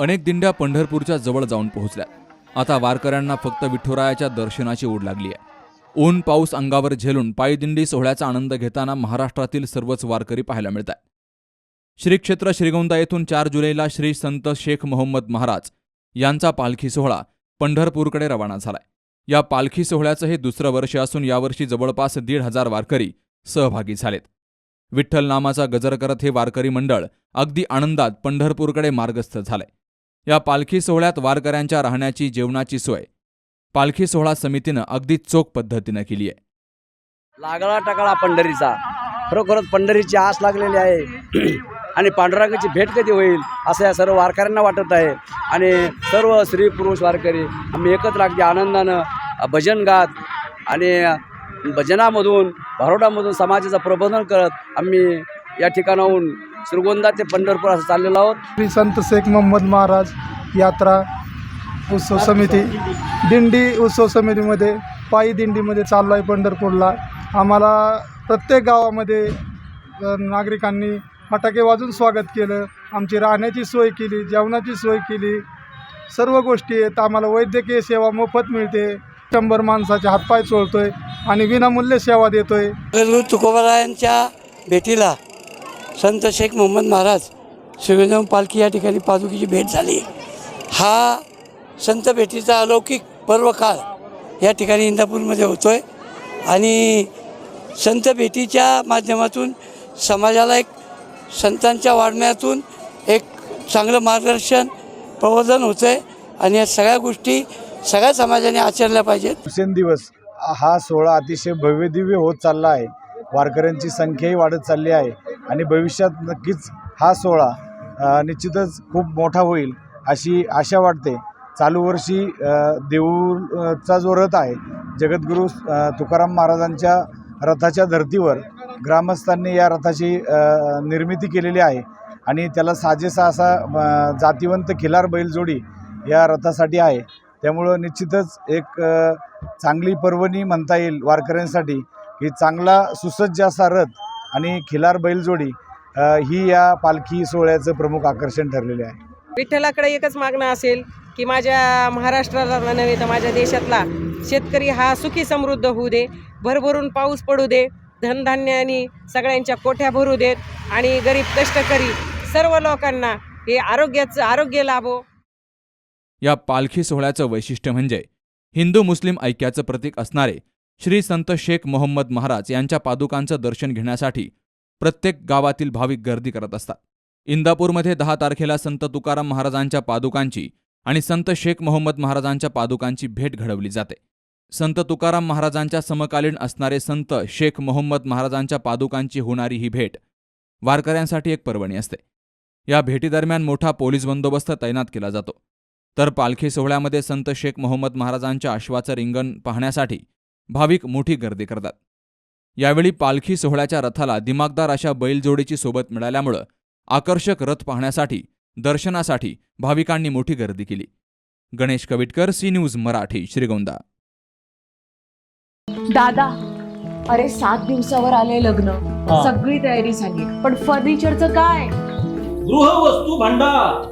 अनेक दिंड्या पंढरपूरच्या जवळ जाऊन पोहोचल्या. आता वारकऱ्यांना फक्त विठुरायाच्या दर्शनाची ओढ लागली आहे. ऊन पाऊस अंगावर झेलून पायदिंडी सोहळ्याचा आनंद घेताना महाराष्ट्रातील सर्वच वारकरी पाहायला मिळतात श्री क्षेत्र श्रीगोंदा येथून चार जुलैला श्री संत शेख मोहम्मद महाराज यांचा पालखी सोहळा पंढरपूरकडे रवाना झालाय. या पालखी सोहळ्याचं हे दुसरं वर्ष असून यावर्षी जवळपास दीड हजार वारकरी सहभागी झालेत. विठ्ठल नामाचा गजर करत हे वारकरी मंडळ अगदी आनंदात पंढरपूरकडे मार्गस्थ झालंय. या पालखी सोहळ्यात वारकऱ्यांच्या राहण्याची जेवणाची सोय. पालखी सोहळा समितीनं अगदी चोख पद्धतीनं केली आहे. लागला टकाळा पंढरीचा. खरोखरच पंढरीची आस लागलेली आहे. आणि पांडुरंगाची भेट कधी होईल असं या सर्व वारकऱ्यांना वाटत आहे. आणि सर्व स्त्री पुरुष वारकरी आम्ही एकत्र अगदी आनंदानं भजन गात आणि भजनामधून भारोडामधून समाजाचं प्रबोधन करत आम्ही या ठिकाणाहून श्रीगोंदा ते पंढरपूर असं चाललेलो आहोत. श्री संत शेख मोहम्मद महाराज यात्रा उत्सव समिती. दिंडी उत्सव समितीमध्ये पायी दिंडीमध्ये चाललो आहे पंढरपूरला. आम्हाला प्रत्येक गावामध्ये नागरिकांनी फटाके वाजून स्वागत केलं. आमची राहण्याची सोय केली जेवणाची सोय केली. सर्व गोष्टी आहेत. आम्हाला वैद्यकीय सेवा मोफत मिळते. शंभर माणसाचे हातपाय चोळतोय आणि विनामूल्य सेवा देतोय. तुकोबारायांच्या भेटीला संत शेख मोहम्मद महाराज शिवजम पालखी या ठिकाणी पादुकीची भेट झाली. हा संत भेटीचा अलौकिक पर्वकाळ या ठिकाणी इंदापूरमध्ये होतो आहे आणि संत भेटीच्या माध्यमातून समाजाला एक संतांच्या वाढण्यातून एक चांगलं मार्गदर्शन प्रबोधन होतं आहे आणि या सगळ्या गोष्टी सगळ्या समाजाने आचरल्या पाहिजेत. दिवस हा सोहळा अतिशय भव्यदिव्य होत चालला आहे. वारकऱ्यांची संख्याही वाढत चालली आहे. आणि भविष्यात नक्कीच हा सोहळा निश्चितच खूप मोठा होईल अशी आशा वाटते. चालू वर्षी देऊळचा जो रथ आहे जगद्गुरू तुकाराम महाराजांच्या रथाच्या धर्तीवर ग्रामस्थांनी या रथाची निर्मिती केलेली आहे आणि त्याला साजेसा असा जातिवंत खिलार बैलजोडी या रथासाठी आहे. त्यामुळं निश्चितच एक चांगली पर्वणी म्हणता येईल वारकऱ्यांसाठी की चांगला सुसज्ज असा रथ आणि खिलार बैलजोडी ही या पालखी सोहळ्याचं प्रमुख आकर्षण ठरलेले आहे. विठ्ठलाकडे एकच मागणं असेल की माझ्या महाराष्ट्राला नव्हे तर माझ्या देशातला शेतकरी हा सुखी समृद्ध होऊ दे भरभरून पाऊस पडू दे धनधान्य आणि सगळ्यांच्या कोठ्या भरू देत आणि गरीब कष्टकरी सर्व लोकांना हे आरोग्याचं आरोग्य लाभो. या पालखी सोहळ्याचं वैशिष्ट्य म्हणजे हिंदू मुस्लिम ऐक्याचं प्रतीक असणारे श्री संत शेख मोहम्मद महाराज यांच्या पादुकांचं दर्शन घेण्यासाठी प्रत्येक गावातील भाविक गर्दी करत असतात. इंदापूरमध्ये दहा तारखेला संत तुकाराम महाराजांच्या पादुकांची आणि संत शेख मोहम्मद महाराजांच्या पादुकांची भेट घडवली जाते. संत तुकाराम महाराजांच्या समकालीन असणारे संत शेख मोहम्मद महाराजांच्या पादुकांची होणारी ही भेट वारकऱ्यांसाठी एक पर्वणी असते. या भेटीदरम्यान मोठा पोलीस बंदोबस्त तैनात केला जातो. तर पालखी सोहळ्यामध्ये संत शेख मोहम्मद महाराजांच्या अश्वाचं रिंगण पाहण्यासाठी भाविक मोठी गर्दी करतात. यावेळी पालखी सोहळ्याच्या रथाला दिमागदार अशा बैलजोडीची सोबत मिळाल्यामुळं आकर्षक रथ पाहण्यासाठी दर्शनासाठी भाविकांनी मोठी गर्दी केली. Ganesh Kavitkar C news Marathi Shrigonda. दादा अरे सात दिवसावर आले लग्न. सगळी तयारी झाली. पण फर्निचरचं काय? गृहवस्तू भांडार.